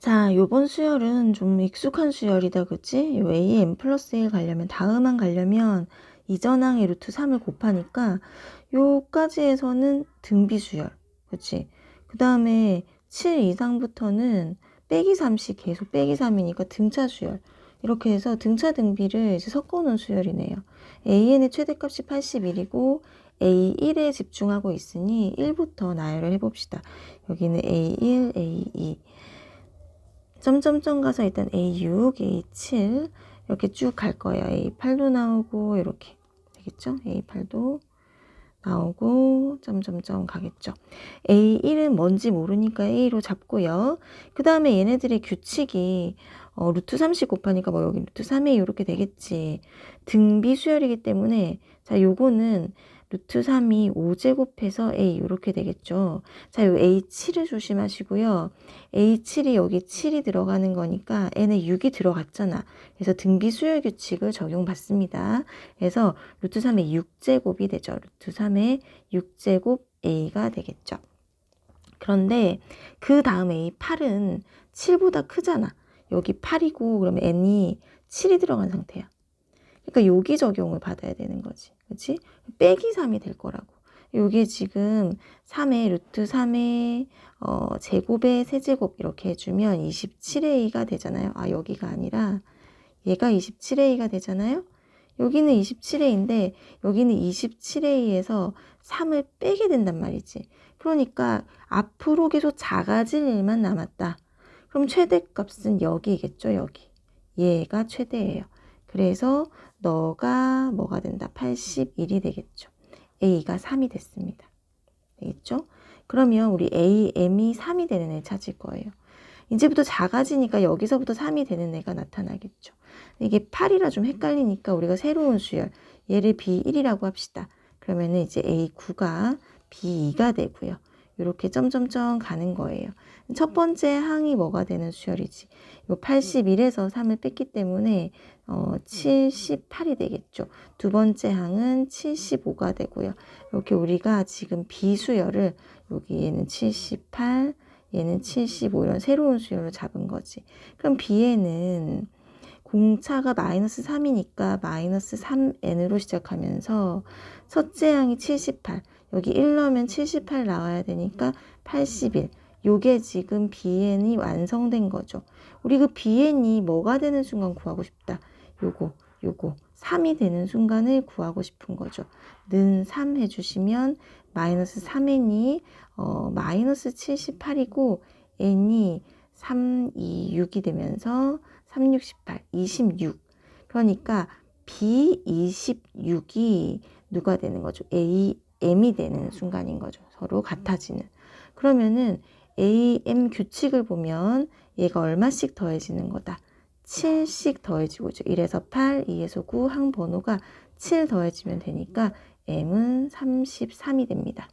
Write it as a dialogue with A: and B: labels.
A: 자, 요번 수열은 좀 익숙한 수열이다, 그치? 요 a n 플러스 1 가려면, 다음항 가려면 이전항의 루트 3을 곱하니까 요까지에서는 등비 수열, 그치? 그 다음에 7 이상부터는 빼기 3씩 계속 빼기 3이니까 등차 수열. 이렇게 해서 등차 등비를 이제 섞어놓은 수열이네요. AN의 최대값이 81이고 A1에 집중하고 있으니 1부터 나열을 해봅시다. 여기는 A1, A2. 점점점 가서 일단 A6, A7 이렇게 쭉 갈 거예요. A8도 나오고 이렇게 되겠죠? A8도 나오고 점점점 가겠죠. A1은 뭔지 모르니까 A로 잡고요. 그 다음에 얘네들의 규칙이 어, 루트 30 곱하니까 뭐 여기 루트 3A 이렇게 되겠지. 등비 수열이기 때문에 자 요거는 루트 3이 5제곱해서 A 이렇게 되겠죠. 자, 요 A7을 조심하시고요. A7이 여기 7이 들어가는 거니까 N에 6이 들어갔잖아. 그래서 등비 수열 규칙을 적용받습니다. 그래서 루트 3의 6제곱이 되죠. 루트 3의 6제곱 A가 되겠죠. 그런데 그 다음 A8은 7보다 크잖아. 여기 8이고 그러면 N이 7이 들어간 상태야. 그러니까 여기 적용을 받아야 되는 거지. 그치? 빼기 3이 될 거라고. 요게 지금 3의 루트 3의 어, 제곱의 세제곱 이렇게 해주면 27a가 되잖아요. 아 여기가 아니라 얘가 27a가 되잖아요. 여기는 27a인데 여기는 27a에서 3을 빼게 된단 말이지. 그러니까 앞으로 계속 작아질 일만 남았다. 그럼 최대값은 여기겠죠, 여기. 얘가 최대예요. 그래서 너가 뭐가 된다? 81이 되겠죠. A가 3이 됐습니다. 되겠죠? 그러면 우리 A, M이 3이 되는 애 찾을 거예요. 이제부터 작아지니까 여기서부터 3이 되는 애가 나타나겠죠. 이게 8이라 좀 헷갈리니까 우리가 새로운 수열, 얘를 B1이라고 합시다. 그러면은 이제 A9가 B2가 되고요. 이렇게 점점점 가는 거예요. 첫 번째 항이 뭐가 되는 수열이지? 이 81에서 3을 뺐기 때문에 어, 78이 되겠죠. 두 번째 항은 75가 되고요. 이렇게 우리가 지금 비수열을 여기 얘는 78, 얘는 75 이런 새로운 수열을 잡은 거지. 그럼 B에는 공차가 마이너스 3이니까 마이너스 3n으로 시작하면서 첫째 항이 78, 여기 1 넣으면 78 나와야 되니까 81. 요게 지금 BN이 완성된 거죠. 우리 그 BN이 뭐가 되는 순간 구하고 싶다. 요거, 요거. 3이 되는 순간을 구하고 싶은 거죠. 는 3 해주시면 마이너스 3n이 어, 마이너스 78이고 n이 3, 2, 6이 되면서 3, 6, 18, 26. 그러니까 B26이 누가 되는 거죠? A, M이 되는 순간인 거죠. 서로 같아지는. 그러면은 AM 규칙을 보면 얘가 얼마씩 더해지는 거다. 7씩 더해지고 있죠. 1에서 8, 2에서 9, 항 번호가 7 더해지면 되니까 M은 33이 됩니다.